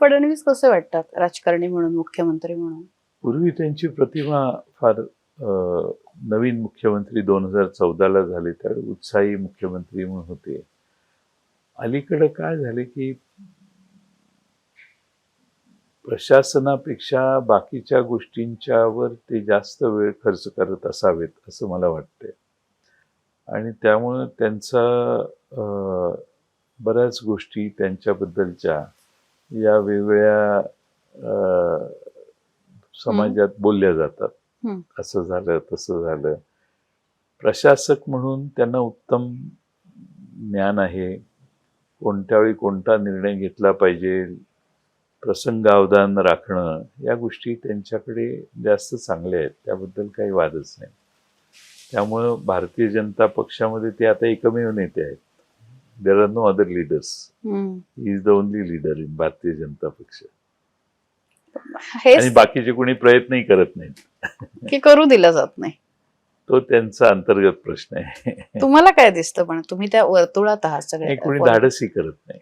फडणवीस कसे वाटतात राजकारणी म्हणून मुख्यमंत्री म्हणून? पूर्वी त्यांची प्रतिमा फार नवीन मुख्यमंत्री दोन हजार चौदाला झाले त्यावेळी उत्साही मुख्यमंत्री म्हणून होते. अलीकडं काय झाले की प्रशासनापेक्षा बाकीच्या गोष्टींच्यावर ते जास्त वेळ खर्च करत असावेत असं मला वाटतंय. आणि त्यामुळं त्यांचा बऱ्याच गोष्टी त्यांच्याबद्दलच्या या वेगवेगळ्या समाजात बोलल्या जातात. असं झालं तसं झालं. प्रशासक म्हणून त्यांना उत्तम ज्ञान आहे. कोणत्या वेळी कोणता निर्णय घेतला पाहिजे प्रसंगावधान राखणं या गोष्टी त्यांच्याकडे जास्त चांगल्या आहेत. त्याबद्दल काही वादच नाही. त्यामुळं भारतीय जनता पक्षामध्ये ते आता एकमेव नेते आहेत. There are no other leaders hmm. Is the only leader in Bharatiya Janata Paksha आणि हेच बाकीचे कोणी प्रयत्नही करत नाहीत. की करू दिलं जात नाही. तो त्यांचा अंतर्गत प्रश्न आहे. तुम्हाला काय दिसतं पण? तुम्ही त्या वर्तुळात आहात हे कोणी सगळ्या धाडसही करत नाही.